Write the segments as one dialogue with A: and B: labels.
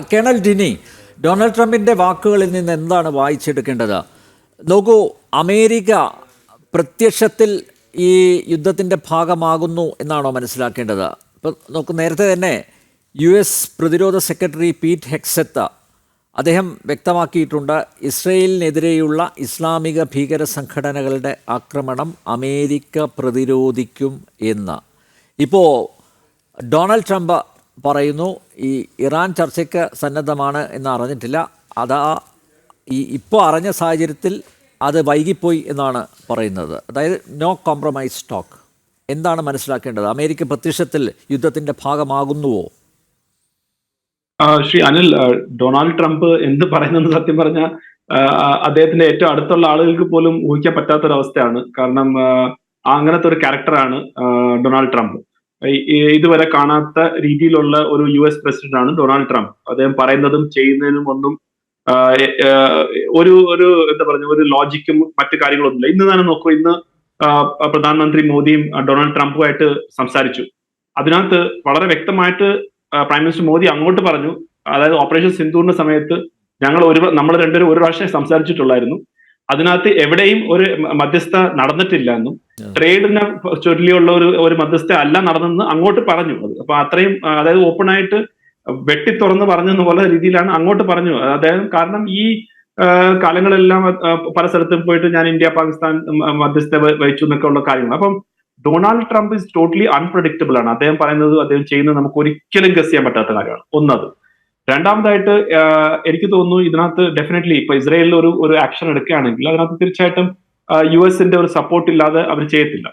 A: Colonel ഡിനി Donald ട്രംപിന്റെ വാക്കുകളിൽ നിന്ന് എന്താണ് വായിച്ചെടുക്കേണ്ടത്? നോക്കൂ അമേരിക്ക പ്രത്യക്ഷത്തിൽ ഈ യുദ്ധത്തിന്റെ ഭാഗമാകുന്നു എന്നാണോ മനസ്സിലാക്കേണ്ടത്? ഇപ്പം നോക്കൂ നേരത്തെ തന്നെ യു എസ് പ്രതിരോധ സെക്രട്ടറി പീറ്റ് ഹെക്സെത്ത അദ്ദേഹം വ്യക്തമാക്കിയിട്ടുണ്ട് ഇസ്രയേലിനെതിരെയുള്ള ഇസ്ലാമിക ഭീകര സംഘടനകളുടെ ആക്രമണം അമേരിക്ക പ്രതിരോധിക്കും എന്ന്. ഇപ്പോൾ ഡൊണാൾഡ് ട്രംപ് പറയുന്നു ഈ ഇറാൻ ചർച്ചയ്ക്ക് സന്നദ്ധമാണ് എന്ന് അറിഞ്ഞിട്ടില്ല അതാ ഈ ഇപ്പോൾ അറിഞ്ഞ സാഹചര്യത്തിൽ അത് വൈകിപ്പോയി എന്നാണ് പറയുന്നത്. അതായത് നോ കോംപ്രമൈസ് ടോക്ക് എന്താണ് മനസ്സിലാക്കേണ്ടത്? അമേരിക്ക പ്രത്യക്ഷത്തിൽ യുദ്ധത്തിന്റെ ഭാഗമാകുന്നുവോ?
B: ശ്രീ അനിൽ ഡൊണാൾഡ് ട്രംപ് എന്ത് പറയുന്നെന്ന് സത്യം പറഞ്ഞ അദ്ദേഹത്തിന്റെ ഏറ്റവും അടുത്തുള്ള ആളുകൾക്ക് പോലും ഊഹിക്കാൻ പറ്റാത്തൊരവസ്ഥയാണ്. കാരണം അങ്ങനത്തെ ഒരു ക്യാരക്ടറാണ് ഡൊണാൾഡ് ട്രംപ്. ഇതുവരെ കാണാത്ത രീതിയിലുള്ള ഒരു യു എസ് പ്രസിഡന്റ് ആണ് ഡൊണാൾഡ് ട്രംപ്. അദ്ദേഹം പറയുന്നതും ചെയ്യുന്നതിനും ഒന്നും ഒരു ഒരു എന്താ പറയുക ഒരു ലോജിക്കും മറ്റു കാര്യങ്ങളൊന്നുമില്ല. ഇന്ന് തന്നെ നോക്കൂ ഇന്ന് പ്രധാനമന്ത്രി മോദിയും ഡൊണാൾഡ് ട്രംപുമായിട്ട് സംസാരിച്ചു. അതിനകത്ത് വളരെ വ്യക്തമായിട്ട് പ്രൈം മിനിസ്റ്റർ മോദി അങ്ങോട്ട് പറഞ്ഞു. അതായത് ഓപ്പറേഷൻ സിന്ധുവിന്റെ സമയത്ത് ഞങ്ങൾ ഒരു നമ്മൾ രണ്ടുപേരും ഒരു പ്രാവശ്യം സംസാരിച്ചിട്ടുള്ളായിരുന്നു. അതിനകത്ത് എവിടെയും ഒരു മധ്യസ്ഥ നടന്നിട്ടില്ല എന്നും. ട്രേഡിനെ ചൊല്ലിയുള്ള ഒരു ഒരു മധ്യസ്ഥ അല്ല നടന്നെന്ന് അങ്ങോട്ട് പറഞ്ഞു. അത് അപ്പൊ അത്രയും അതായത് ഓപ്പൺ ആയിട്ട് വെട്ടി തുറന്ന് പറഞ്ഞെന്ന പോലെ രീതിയിലാണ് അങ്ങോട്ട് പറഞ്ഞു. അതായത് കാരണം ഈ കാലങ്ങളെല്ലാം പല സ്ഥലത്തും പോയിട്ട് ഞാൻ ഇന്ത്യ പാകിസ്ഥാൻ മധ്യസ്ഥ വഹിച്ചു എന്നൊക്കെ ഉള്ള കാര്യങ്ങൾ. അപ്പം Donald Trump is totally unpredictable ആണ്. അദ്ദേഹം പറയുന്നത് അദ്ദേഹം ചെയ്യുന്നത് നമുക്ക് ഒരിക്കലും ഗസ് ചെയ്യാൻ പറ്റാത്ത കാര്യമാണ്. ഒന്നത്. രണ്ടാമതായിട്ട് എനിക്ക് തോന്നുന്നു ഇതിനകത്ത് ഡെഫിനറ്റ്ലി ഇപ്പൊ ഇസ്രായേലിൽ ഒരു ഒരു ആക്ഷൻ എടുക്കുകയാണെങ്കിൽ അതിനകത്ത് തീർച്ചയായിട്ടും യു എസിന്റെ ഒരു സപ്പോർട്ട് ഇല്ലാതെ അവർ ചെയ്യത്തില്ല.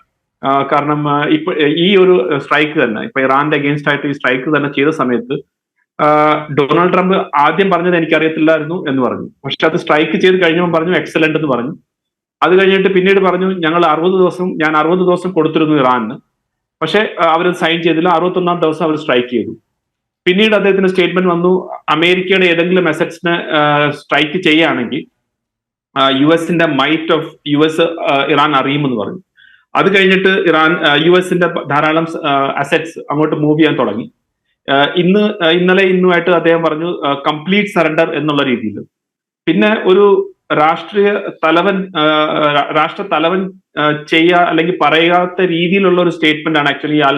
B: കാരണം ഇപ്പൊ ഈ ഒരു സ്ട്രൈക്ക് തന്നെ ഇപ്പൊ ഇറാന്റെ അഗേൻസ്റ്റ് ആയിട്ട് ഈ സ്ട്രൈക്ക് തന്നെ ചെയ്ത സമയത്ത് ഡൊണാൾഡ് ട്രംപ് ആദ്യം പറഞ്ഞത് എനിക്കറിയത്തില്ലായിരുന്നു എന്ന് പറഞ്ഞു. പക്ഷെ അത് സ്ട്രൈക്ക് ചെയ്ത് കഴിഞ്ഞപ്പോൾ പറഞ്ഞു എക്സലന്റ് എന്ന് പറഞ്ഞു. അത് കഴിഞ്ഞിട്ട് പിന്നീട് പറഞ്ഞു ഞങ്ങൾ അറുപത് ദിവസം ഞാൻ അറുപത് ദിവസം കൊടുത്തിരുന്നു ഇറാനിന്. പക്ഷെ അവർ സൈൻ ചെയ്തില്ല. അറുപത്തൊന്നാം ദിവസം അവർ സ്ട്രൈക്ക് ചെയ്തു. പിന്നീട് അദ്ദേഹത്തിന്റെ സ്റ്റേറ്റ്മെന്റ് വന്നു. അമേരിക്കയുടെ ഏതെങ്കിലും മെസ്സറ്റ്സിന് സ്ട്രൈക്ക് ചെയ്യുകയാണെങ്കിൽ യു എസിന്റെ might of U S Iran അറിയുമെന്ന് പറഞ്ഞു. അത് കഴിഞ്ഞിട്ട് ഇറാൻ യു എസിന്റെ ധാരാളം അസെറ്റ്സ് അങ്ങോട്ട് മൂവ് ചെയ്യാൻ തുടങ്ങി. ഇന്ന് ഇന്നലെ ഇന്നുമായിട്ട് അദ്ദേഹം പറഞ്ഞു കംപ്ലീറ്റ് സറണ്ടർ എന്നുള്ള രീതിയിൽ. പിന്നെ ഒരു രാഷ്ട്രീയ തലവൻ രാഷ്ട്ര തലവൻ ചെയ്യാ ചെയ്യുക അല്ലെങ്കിൽ പറയാത്ത രീതിയിലുള്ള ഒരു സ്റ്റേറ്റ്മെന്റ് ആണ് ആക്ച്വലി ആൽ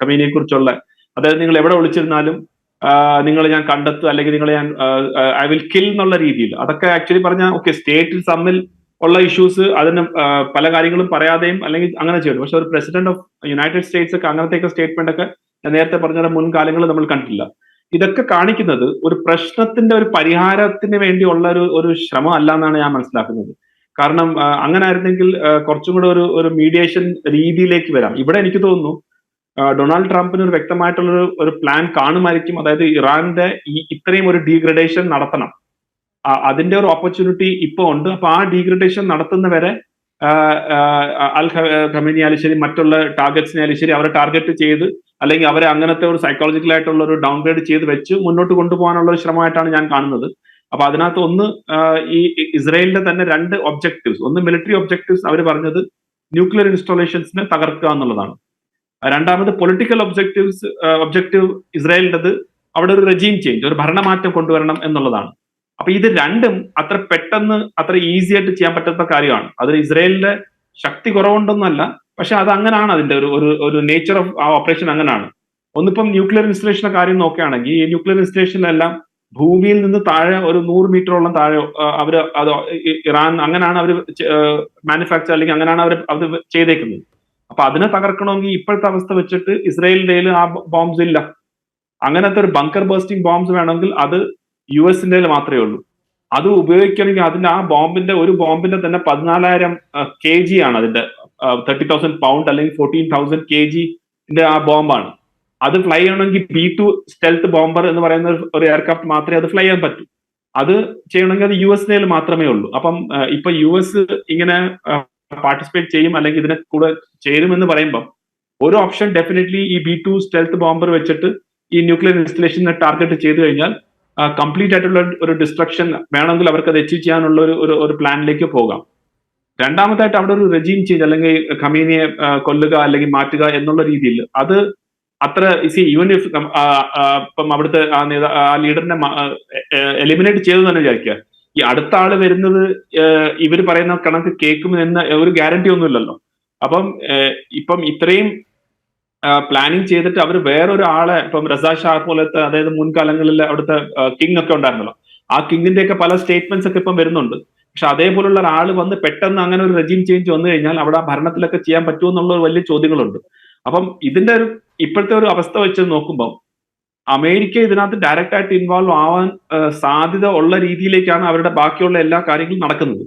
B: ഖമീനെ കുറിച്ചുള്ള അതായത് നിങ്ങൾ എവിടെ വിളിച്ചിരുന്നാലും നിങ്ങൾ ഞാൻ കണ്ടെത്തും അല്ലെങ്കിൽ നിങ്ങളെ ഞാൻ ഐ വിൽ കിൽ എന്നുള്ള രീതിയിൽ. അതൊക്കെ ആക്ച്വലി പറഞ്ഞാൽ ഓക്കെ സ്റ്റേറ്റിൽ തമ്മിൽ ഉള്ള ഇഷ്യൂസ് അതിന് പല കാര്യങ്ങളും പറയാതെയും അല്ലെങ്കിൽ അങ്ങനെ ചെയ്യുന്നു. പക്ഷെ ഒരു പ്രസിഡന്റ് ഓഫ് യുണൈറ്റഡ് സ്റ്റേറ്റ്സ് ഒക്കെ അങ്ങനത്തെ സ്റ്റേറ്റ്മെന്റ് ഒക്കെ ഞാൻ നേരത്തെ പറഞ്ഞ മുൻകാലങ്ങളിൽ നമ്മൾ കണ്ടിട്ടില്ല. ഇതൊക്കെ കാണിക്കുന്നത് ഒരു പ്രശ്നത്തിന്റെ ഒരു പരിഹാരത്തിന് വേണ്ടിയുള്ള ഒരു ഒരു ശ്രമം അല്ല എന്നാണ് ഞാൻ മനസ്സിലാക്കുന്നത്. കാരണം അങ്ങനെ ആയിരുന്നെങ്കിൽ കുറച്ചും കൂടെ ഒരു ഒരു മീഡിയേഷൻ രീതിയിലേക്ക് വരാം. ഇവിടെ എനിക്ക് തോന്നുന്നു ഡൊണാൾഡ് ട്രംപിന് ഒരു വ്യക്തമായിട്ടുള്ള ഒരു പ്ലാൻ കാണുമായിരിക്കും. അതായത് ഇറാന്റെ ഈ ഇത്രയും ഒരു ഡീഗ്രഡേഷൻ നടത്തണം. അതിന്റെ ഒരു ഓപ്പർച്യൂണിറ്റി ഇപ്പൊ ഉണ്ട്. അപ്പൊ ആ ഡീഗ്രഡേഷൻ നടത്തുന്നവരെ അൽ ഖമീനി ആയാലും മറ്റുള്ള ടാർഗറ്റ്സിനെ ആയാലും ശരി അവരെ ടാർഗറ്റ് ചെയ്ത് അല്ലെങ്കിൽ അവരെ അങ്ങനത്തെ ഒരു സൈക്കോളജിക്കൽ ആയിട്ടുള്ള ഒരു ഡൗൺഗ്രേഡ് ചെയ്ത് വെച്ച് മുന്നോട്ട് കൊണ്ടുപോകാനുള്ള ഒരു ശ്രമമായിട്ടാണ് ഞാൻ കാണുന്നത്. അപ്പൊ അതിനകത്ത് ഒന്ന് ഈ ഇസ്രയേലിന്റെ തന്നെ രണ്ട് ഒബ്ജക്റ്റീവ്സ് ഒന്ന് മിലിറ്ററി ഒബ്ജക്റ്റീവ്സ് അവർ പറഞ്ഞത് ന്യൂക്ലിയർ ഇൻസ്റ്റാളേഷൻസിനെ തകർക്കുക എന്നുള്ളതാണ്. രണ്ടാമത് പൊളിറ്റിക്കൽ ഒബ്ജക്റ്റീവ്സ് ഒബ്ജക്റ്റീവ് ഇസ്രായേലിന്റെത് അവിടെ ഒരു റെജീം ചേഞ്ച് ഒരു ഭരണമാറ്റം കൊണ്ടുവരണം എന്നുള്ളതാണ്. അപ്പൊ ഇത് രണ്ടും അത്ര പെട്ടെന്ന് അത്ര ഈസി ആയിട്ട് ചെയ്യാൻ പറ്റാത്ത കാര്യമാണ്. അത് ഇസ്രായേലിന്റെ ശക്തി കുറവുണ്ടെന്നല്ല പക്ഷെ അത് അങ്ങനെയാണ് അതിന്റെ ഒരു ഒരു നേച്ചർ ഓഫ് ആ ഓപ്പറേഷൻ അങ്ങനെയാണ്. ഒന്നിപ്പം ന്യൂക്ലിയർ ഇൻസ്റ്റലേഷന്റെ കാര്യം നോക്കുകയാണെങ്കിൽ ഈ ന്യൂക്ലിയർ ഇൻസ്റ്റലേഷനിലെല്ലാം ഭൂമിയിൽ നിന്ന് താഴെ ഒരു നൂറ് മീറ്ററോളം താഴെ അവർ അത് ഇറാൻ അങ്ങനെയാണ് അവർ മാനുഫാക്ചർ അല്ലെങ്കിൽ അങ്ങനെയാണ് അവർ അത് ചെയ്തേക്കുന്നത്. അപ്പൊ അതിനെ തകർക്കണമെങ്കിൽ ഇപ്പോഴത്തെ അവസ്ഥ വെച്ചിട്ട് ഇസ്രയേലിന്റെ ആ ബോംബ്സ് ഇല്ല. അങ്ങനത്തെ ഒരു ബങ്കർ ബേസ്റ്റിംഗ് ബോംബ്സ് വേണമെങ്കിൽ അത് യു എസിന്റെ മാത്രമേ ഉള്ളൂ. അത് ഉപയോഗിക്കണമെങ്കിൽ അതിന്റെ ആ ബോംബിന്റെ ഒരു ബോംബിന്റെ തന്നെ പതിനാലായിരം കെ ജി ആണ് അതിന്റെ തേർട്ടി തൗസൻഡ് പൗണ്ട് അല്ലെങ്കിൽ ഫോർട്ടീൻ തൗസൻഡ് കെ ജിന്റെ ആ ബോംബാണ് അത് ഫ്ലൈ ചെയ്യണമെങ്കിൽ ബി ടു സ്റ്റെൽത്ത് ബോംബർ എന്ന് പറയുന്ന ഒരു- എയർക്രാഫ്റ്റ് മാത്രമേ അത് ഫ്ലൈ ചെയ്യാൻ പറ്റൂ. അത് ചെയ്യണമെങ്കിൽ അത് യു എസിനേൽ മാത്രമേ ഉള്ളൂ. അപ്പം ഇപ്പൊ യു എസ് ഇങ്ങനെ പാർട്ടിസിപ്പേറ്റ് ചെയ്യും അല്ലെങ്കിൽ ഇതിനെ കൂടെ ചേരുമെന്ന് പറയുമ്പം ഒരു ഓപ്ഷൻ ഡെഫിനറ്റ്ലി ഈ ബി ടു സ്റ്റെൽത്ത് ബോംബർ വെച്ചിട്ട് ഈ ന്യൂക്ലിയർ ഇൻസ്റ്റലേഷനെ ടാർഗറ്റ് ചെയ്തു കഴിഞ്ഞാൽ കംപ്ലീറ്റ് ആയിട്ടുള്ള ഒരു ഡിസ്ട്രക്ഷൻ വേണമെങ്കിൽ അവർക്ക് അത് അച്ചീവ് ചെയ്യാനുള്ള ഒരു ഒരു പ്ലാനിലേക്ക് പോകാം. രണ്ടാമതായിട്ട് അവിടെ ഒരു റെജീം ചേഞ്ച് അല്ലെങ്കിൽ ഖമീനിയെ കൊല്ലുക അല്ലെങ്കിൽ മാറ്റുക എന്നുള്ള രീതിയിൽ അത് അത്ര സി ഈവൻ ഇഫ് ഇപ്പം അവിടുത്തെ ആ ലീഡറിനെ എലിമിനേറ്റ് ചെയ്തു തന്നെ വിചാരിക്കുക. ഈ അടുത്ത ആൾ വരുന്നത് ഇവർ പറയുന്ന കണക്ക് കേൾക്കും എന്ന ഒരു ഗ്യാരണ്ടി ഒന്നുമില്ലല്ലോ. അപ്പം ഇപ്പം ഇത്രയും പ്ലാനിങ് ചെയ്തിട്ട് അവർ വേറൊരാളെ ഇപ്പം റസാ ഷാ പോലത്തെ അതായത് മുൻകാലങ്ങളിൽ അവിടുത്തെ കിങ് ഒക്കെ ഉണ്ടായിരുന്നല്ലോ. ആ കിങ്ങിന്റെ ഒക്കെ പല സ്റ്റേറ്റ്മെന്റ്സ് ഒക്കെ ഇപ്പം വരുന്നുണ്ട്. പക്ഷെ അതേപോലുള്ള ഒരാൾ വന്ന് പെട്ടെന്ന് അങ്ങനെ ഒരു റെജീം ചേഞ്ച് വന്നു കഴിഞ്ഞാൽ അവിടെ ഭരണത്തിലൊക്കെ ചെയ്യാൻ പറ്റുമോ എന്നുള്ള വലിയ ചോദ്യങ്ങളുണ്ട്. അപ്പം ഇതിന്റെ ഒരു ഇപ്പോഴത്തെ ഒരു അവസ്ഥ വെച്ച് നോക്കുമ്പോൾ അമേരിക്ക ഇതിനകത്ത് ഡയറക്റ്റ് ആയിട്ട് ഇൻവോൾവ് ആവാൻ സാധ്യത ഉള്ള രീതിയിലേക്കാണ് അവരുടെ ബാക്കിയുള്ള എല്ലാ കാര്യങ്ങളും നടക്കുന്നത്.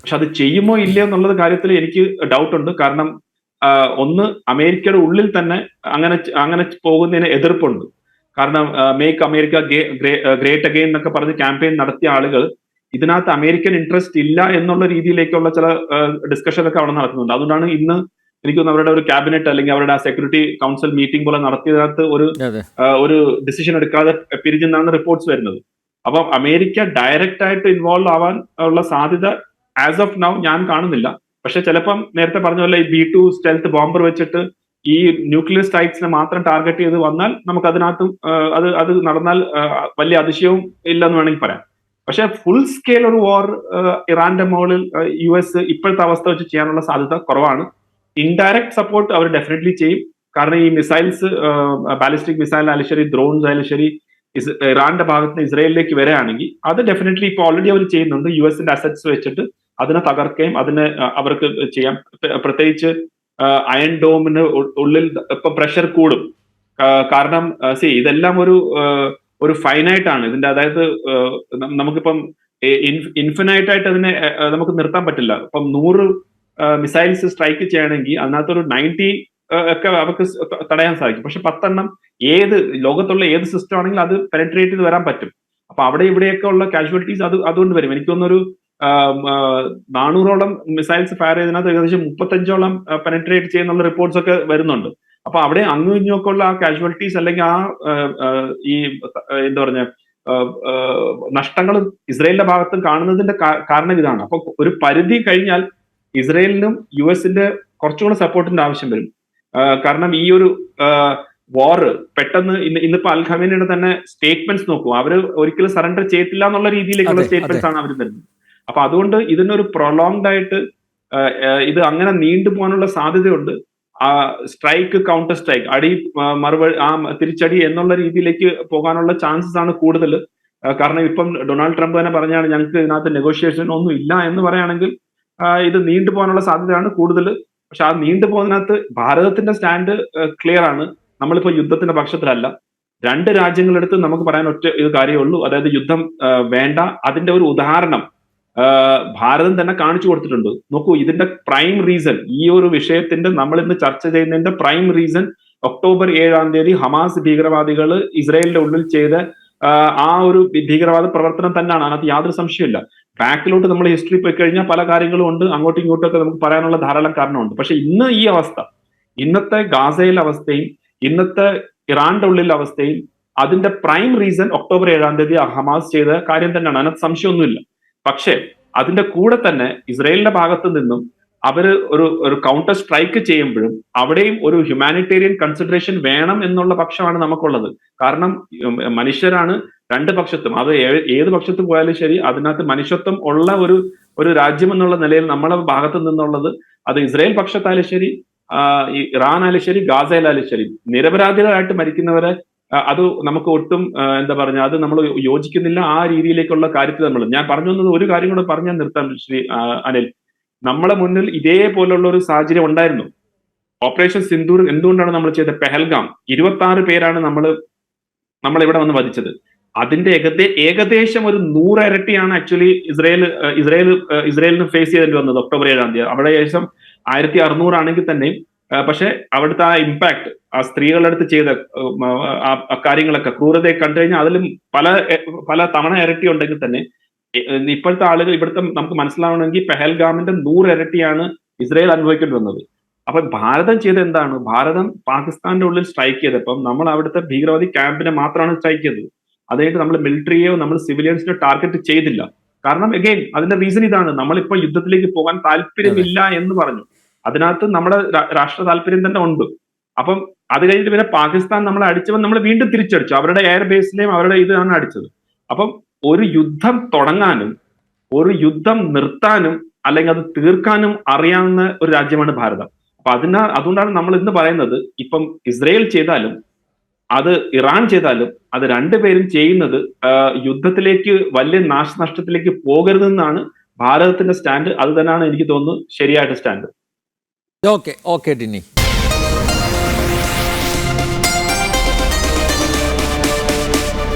B: പക്ഷെ അത് ചെയ്യുമോ ഇല്ലയോ എന്നുള്ളത് കാര്യത്തിൽ എനിക്ക് ഡൗട്ട് ഉണ്ട്. കാരണം ഒന്ന് അമേരിക്കയുടെ ഉള്ളിൽ തന്നെ അങ്ങനെ അങ്ങനെ പോകുന്നതിന് എതിർപ്പുണ്ട്. കാരണം മേക്ക് അമേരിക്ക ഗ്രേറ്റ് അഗെയിൻ എന്നൊക്കെ പറഞ്ഞ് ക്യാമ്പയിൻ നടത്തിയ ആളുകൾ ഇതിനകത്ത് അമേരിക്കൻ ഇൻട്രസ്റ്റ് ഇല്ല എന്നുള്ള രീതിയിലേക്കുള്ള ചില ഡിസ്കഷനൊക്കെ അവിടെ നടക്കുന്നുണ്ട്. അതുകൊണ്ടാണ് ഇന്ന് എനിക്ക് തോന്നുന്നു അവരുടെ ഒരു ക്യാബിനറ്റ് അല്ലെങ്കിൽ അവരുടെ ആ സെക്യൂരിറ്റി കൗൺസിൽ മീറ്റിംഗ് പോലെ നടത്തിയതിനകത്ത് ഒരു ഒരു ഡിസിഷൻ എടുക്കാതെ പിരിഞ്ഞെന്നാണ് റിപ്പോർട്ട്സ് വരുന്നത്. അപ്പം അമേരിക്ക ഡയറക്റ്റ് ആയിട്ട് ഇൻവോൾവ് ആവാൻ ഉള്ള സാധ്യത ആസ് ഓഫ് നൗ ഞാൻ കാണുന്നില്ല. പക്ഷെ ചിലപ്പം നേരത്തെ പറഞ്ഞ പോലെ ഈ ബി ടു സ്റ്റെൽത്ത് ബോംബർ വെച്ചിട്ട് ഈ ന്യൂക്ലിയർ സ്ട്രൈക്സിനെ മാത്രം ടാർഗറ്റ് ചെയ്ത് വന്നാൽ നമുക്ക് അതിനകത്തും അത് അത് നടന്നാൽ വലിയ അതിശയവും ഇല്ലെന്ന് വേണമെങ്കിൽ പറയാം. പക്ഷെ ഫുൾ സ്കെയിൽ ഒരു വാർ ഇറാന്റെ മുകളിൽ യു എസ് ഇപ്പോഴത്തെ അവസ്ഥ വെച്ച് ചെയ്യാനുള്ള സാധ്യത കുറവാണ്. ഇൻഡയറക്ട് സപ്പോർട്ട് അവർ ഡെഫിനറ്റ്ലി ചെയ്യും. കാരണം ഈ മിസൈൽസ് ബാലിസ്റ്റിക് മിസൈൽ ആയാലും ശരി ഡ്രോൺസ് ആയാലും ശരി ഇറാന്റെ ഭാഗത്ത് നിന്ന് ഇസ്രയേലിലേക്ക് വരികയാണെങ്കിൽ അത് ഡെഫിനറ്റ്ലി ഇപ്പോൾ ഓൾറെഡി അവർ ചെയ്യുന്നുണ്ട്. യു എസിന്റെ അസറ്റ്സ് വെച്ചിട്ട് അതിനെ തകർക്കുകയും അതിനെ അവർക്ക് ചെയ്യാം. പ്ര- പ്രത്യേകിച്ച് അയൺ ഡോമിന് ഉള്ളിൽ ഇപ്പൊ പ്രഷർ കൂടും. കാരണം സി ഇതെല്ലാം ഒരു ഒരു ഫൈനൈറ്റ് ആണ്. ഇതിന്റെ അതായത് നമുക്കിപ്പം ഇൻഫിനൈറ്റ് ആയിട്ട് അതിനെ നമുക്ക് നിർത്താൻ പറ്റില്ല. ഇപ്പം നൂറ് മിസൈൽസ് സ്ട്രൈക്ക് ചെയ്യണമെങ്കിൽ അതിനകത്തൊരു നയന്റി ഒക്കെ അവർക്ക് തടയാൻ സാധിക്കും. പക്ഷെ പത്തെണ്ണം ഏത് ലോകത്തുള്ള ഏത് സിസ്റ്റം ആണെങ്കിലും അത് പെനട്രേറ്റ് ചെയ്ത് വരാൻ പറ്റും. അപ്പൊ അവിടെ ഇവിടെയൊക്കെ ഉള്ള കാഷ്വാലിറ്റീസ് അത് അതുകൊണ്ട് വരും. എനിക്ക് തോന്നുന്നൊരു നാനൂറോളം മിസൈൽസ് ഫയർ ചെയ്തതിനകത്ത് ഏകദേശം മുപ്പത്തഞ്ചോളം പെനട്രേറ്റ് ചെയ്യുന്നുള്ള റിപ്പോർട്ട്സ് ഒക്കെ വരുന്നുണ്ട്. അപ്പൊ അവിടെ അങ്ങും ഇങ്ങുമൊക്കെ ഉള്ള ആ കാഷ്വാലിറ്റീസ് അല്ലെങ്കിൽ ആ ഈ എന്താ പറഞ്ഞ നഷ്ടങ്ങൾ ഇസ്രയേലിന്റെ ഭാഗത്തും കാണുന്നതിന്റെ കാരണം ഇതാണ്. അപ്പൊ ഒരു പരിധി കഴിഞ്ഞാൽ ഇസ്രയേലിനും യു എസിന്റെ കുറച്ചുകൂടെ സപ്പോർട്ടിന്റെ ആവശ്യം വരും. കാരണം ഈ ഒരു വാർ പെട്ടെന്ന് ഇന്ന് ഇന്നിപ്പോ അൽ ഖമീനയുടെ തന്നെ സ്റ്റേറ്റ്മെന്റ്സ് നോക്കൂ. അവർ ഒരിക്കലും സറണ്ടർ ചെയ്തില്ല എന്നുള്ള രീതിയിലേക്കുള്ള സ്റ്റേറ്റ്മെന്റ്സ് ആണ് അവർ തരുന്നത്. അപ്പൊ അതുകൊണ്ട് ഇതിനൊരു പ്രൊലോങ്ഡ് ആയിട്ട് ഇത് അങ്ങനെ നീണ്ടു പോകാനുള്ള സാധ്യതയുണ്ട്. ആ സ്ട്രൈക്ക് കൗണ്ടർ സ്ട്രൈക്ക് അടി മറുപടി ആ തിരിച്ചടി എന്നുള്ള രീതിയിലേക്ക് പോകാനുള്ള ചാൻസസ് ആണ് കൂടുതൽ കാരണം ഇപ്പം ഡൊണാൾഡ് ട്രംപ് തന്നെ പറഞ്ഞാണ് ഞങ്ങൾക്ക് ഇതിനകത്ത് നെഗോഷിയേഷൻ ഒന്നും ഇല്ല എന്ന് പറയുകയാണെങ്കിൽ ഇത് നീണ്ടു പോകാനുള്ള സാധ്യതയാണ് കൂടുതൽ. പക്ഷെ ആ നീണ്ടു പോകുന്നതിനകത്ത് ഭാരതത്തിന്റെ സ്റ്റാൻഡ് ക്ലിയർ ആണ്. നമ്മളിപ്പോ യുദ്ധത്തിന്റെ പക്ഷത്തിലല്ല. രണ്ട് രാജ്യങ്ങളെടുത്ത് നമുക്ക് പറയാൻ ഒറ്റ ഇത് കാര്യമേ ഉള്ളൂ. അതായത് യുദ്ധം വേണ്ട. അതിന്റെ ഒരു ഉദാഹരണം ഭാരതം തന്നെ കാണിച്ചു കൊടുത്തിട്ടുണ്ട്. നോക്കൂ ഇതിന്റെ പ്രൈം റീസൺ ഈ ഒരു വിഷയത്തിന്റെ നമ്മൾ ഇന്ന് ചർച്ച ചെയ്യുന്നതിന്റെ പ്രൈം റീസൺ ഒക്ടോബർ ഏഴാം തീയതി ഹമാസ് ഭീകരവാദികൾ ഇസ്രായേലിന്റെ ഉള്ളിൽ ചെയ്ത ആ, ഒരു ഭീകരവാദ പ്രവർത്തനം തന്നെയാണ്. അതിനകത്ത് യാതൊരു സംശയമില്ല ബാക്കിലോട്ട് നമ്മൾ ഹിസ്റ്ററി പോയി കഴിഞ്ഞാൽ പല കാര്യങ്ങളും ഉണ്ട്. അങ്ങോട്ടും ഇങ്ങോട്ടും ഒക്കെ നമുക്ക് പറയാനുള്ള ധാരാളം കാരണമുണ്ട്. പക്ഷെ ഇന്ന് ഈ അവസ്ഥ ഇന്നത്തെ ഗാസയിലെ അവസ്ഥയും ഇന്നത്തെ ഇറാന്റെ ഉള്ളിലെ അവസ്ഥയും അതിന്റെ പ്രൈം റീസൺ ഒക്ടോബർ ഏഴാം തീയതി ഹമാസ് ചെയ്ത കാര്യം തന്നെയാണ്. അതിനകത്ത് സംശയമൊന്നുമില്ല. പക്ഷേ അതിന്റെ കൂടെ തന്നെ ഇസ്രയേലിന്റെ ഭാഗത്ത് നിന്നും അവർ ഒരു ഒരു കൗണ്ടർ സ്ട്രൈക്ക് ചെയ്യുമ്പോഴും അവിടെയും ഒരു ഹ്യൂമാനിറ്റേറിയൻ കൺസിഡറേഷൻ വേണം എന്നുള്ള പക്ഷമാണ് നമുക്കുള്ളത്. കാരണം മനുഷ്യരാണ് രണ്ട് പക്ഷത്തും. അത് ഏത് പക്ഷത്ത് പോയാലും ശരി അതിനകത്ത് മനുഷ്യത്വം ഉള്ള ഒരു ഒരു രാജ്യം എന്നുള്ള നിലയിൽ നമ്മളെ ഭാഗത്ത് നിന്നുള്ളത് അത് ഇസ്രായേൽ പക്ഷത്തായാലും ശരി ഇറാൻ ആയാലും ശരി ഗാസയിലായാലും ശരി. നിരപരാധികളായിട്ട് മരിക്കുന്നവരെ അത് നമുക്ക് ഒട്ടും എന്താ പറഞ്ഞ അത് നമ്മൾ യോജിക്കുന്നില്ല ആ രീതിയിലേക്കുള്ള കാര്യത്തിൽ നമ്മൾ. ഞാൻ പറഞ്ഞു വന്നത് ഒരു കാര്യം കൂടെ പറഞ്ഞാൽ നിർത്താം ശ്രീ അനിൽ. നമ്മളെ മുന്നിൽ ഇതേപോലുള്ള ഒരു സാഹചര്യം ഉണ്ടായിരുന്നു. ഓപ്പറേഷൻ സിന്ദൂർ എന്തുകൊണ്ടാണ് നമ്മൾ ചെയ്തത് പെഹൽഗാം ഇരുപത്തി ആറ് പേരാണ് നമ്മൾ നമ്മൾ ഇവിടെ വന്ന് വധിച്ചത്. അതിന്റെ ഏകദേ ഏകദേശം ഒരു നൂറ് ഇരട്ടിയാണ് ആക്ച്വലി ഇസ്രയേൽ ഇസ്രയേൽ ഇസ്രയേലിന് ഫേസ് ചെയ്തിട്ട് വന്നത് ഒക്ടോബർ ഏഴാം തീയതി. അവിടെ ഏകദേശം ആയിരത്തി അറുന്നൂറാണെങ്കിൽ തന്നെയും പക്ഷെ അവിടുത്തെ ആ ഇമ്പാക്ട് ആ സ്ത്രീകളുടെ അടുത്ത് ചെയ്ത കാര്യങ്ങളൊക്കെ ക്രൂരതയെ കണ്ടു കഴിഞ്ഞാൽ അതിലും പല പല തവണ ഇരട്ടി ഉണ്ടെങ്കിൽ തന്നെ ഇപ്പോഴത്തെ ആളുകൾ ഇവിടുത്തെ നമുക്ക് മനസ്സിലാവണമെങ്കിൽ പെഹൽഗാമിന്റെ നൂറ് ഇരട്ടിയാണ് ഇസ്രായേൽ അനുഭവിക്കേണ്ടി വന്നത് അപ്പൊ ഭാരതം ചെയ്ത എന്താണ്? ഭാരതം പാകിസ്ഥാന്റെ ഉള്ളിൽ സ്ട്രൈക്ക് ചെയ്തപ്പം നമ്മൾ അവിടുത്തെ ഭീകരവാദി ക്യാമ്പിനെ മാത്രമാണ് സ്ട്രൈക്ക് ചെയ്തത്. അതായത് നമ്മൾ മിലിറ്ററിയോ നമ്മൾ സിവിലിയൻസിനെ ടാർഗറ്റ് ചെയ്തില്ല. കാരണം എഗെയിൻ അതിന്റെ റീസൺ ഇതാണ്. നമ്മളിപ്പോ യുദ്ധത്തിലേക്ക് പോകാൻ താല്പര്യമില്ല എന്ന് പറഞ്ഞു. അതിനകത്ത് നമ്മുടെ രാഷ്ട്ര താല്പര്യം തന്നെ ഉണ്ട്. അപ്പം അത് കഴിഞ്ഞിട്ട് പിന്നെ പാകിസ്ഥാൻ നമ്മളെ അടിച്ചപ്പോൾ നമ്മൾ വീണ്ടും തിരിച്ചടിച്ചു. അവരുടെ എയർ ബേസിലെയും അവരുടെ ഇതാണ് അടിച്ചത്. അപ്പം ഒരു യുദ്ധം തുടങ്ങാനും ഒരു യുദ്ധം നിർത്താനും അല്ലെങ്കിൽ അത് തീർക്കാനും അറിയാവുന്ന ഒരു രാജ്യമാണ് ഭാരതം. അപ്പൊ അതിനാ അതുകൊണ്ടാണ് നമ്മൾ ഇന്ന് പറയുന്നത് ഇപ്പം ഇസ്രയേൽ ചെയ്താലും അത് ഇറാൻ ചെയ്താലും അത് രണ്ടുപേരും ചെയ്യുന്നത് യുദ്ധത്തിലേക്ക് വലിയ നാശനഷ്ടത്തിലേക്ക് പോകരുതെന്നാണ് ഭാരതത്തിന്റെ സ്റ്റാൻഡ്. അത് തന്നെയാണ് എനിക്ക് തോന്നുന്നു ശരിയായിട്ട് സ്റ്റാൻഡ്.
A: Okay okay Tini.